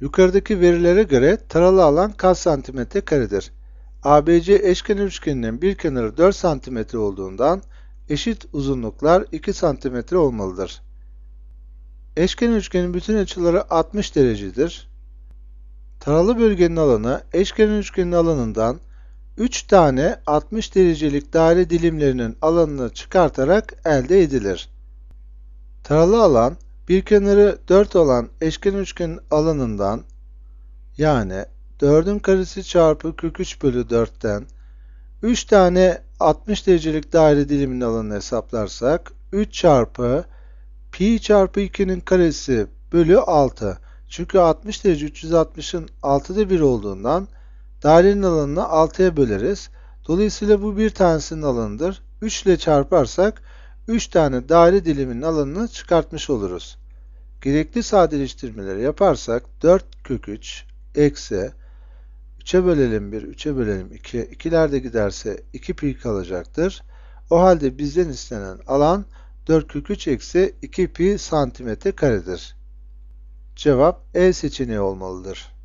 Yukarıdaki verilere göre taralı alan kaç santimetre karedir? ABC eşkenar üçgeninin bir kenarı 4 santimetre olduğundan eşit uzunluklar 2 santimetre olmalıdır. Eşkenar üçgenin bütün açıları 60 derecedir. Taralı bölgenin alanı eşkenar üçgenin alanından 3 tane 60 derecelik daire dilimlerinin alanını çıkartarak elde edilir. Taralı alan bir kenarı 4 olan eşkenar üçgenin alanından yani 4'ün karesi çarpı kök 3 bölü 4'ten 3 tane 60 derecelik daire diliminin alanını hesaplarsak 3 çarpı pi çarpı 2'nin karesi bölü 6. Çünkü 60 derece 360'ın 6'da 1 olduğundan dairenin alanını 6'ya böleriz. Dolayısıyla bu bir tanesinin alanıdır. 3 ile çarparsak 3 tane daire diliminin alanını çıkartmış oluruz. Gerekli sadeleştirmeleri yaparsak 4 kök 3 eksi 3'e bölelim 1, 3'e bölelim 2, 2'ler de giderse 2 pi kalacaktır. O halde bizden istenen alan 4 kök 3 eksi 2 pi santimetre karedir. Cevap E seçeneği olmalıdır.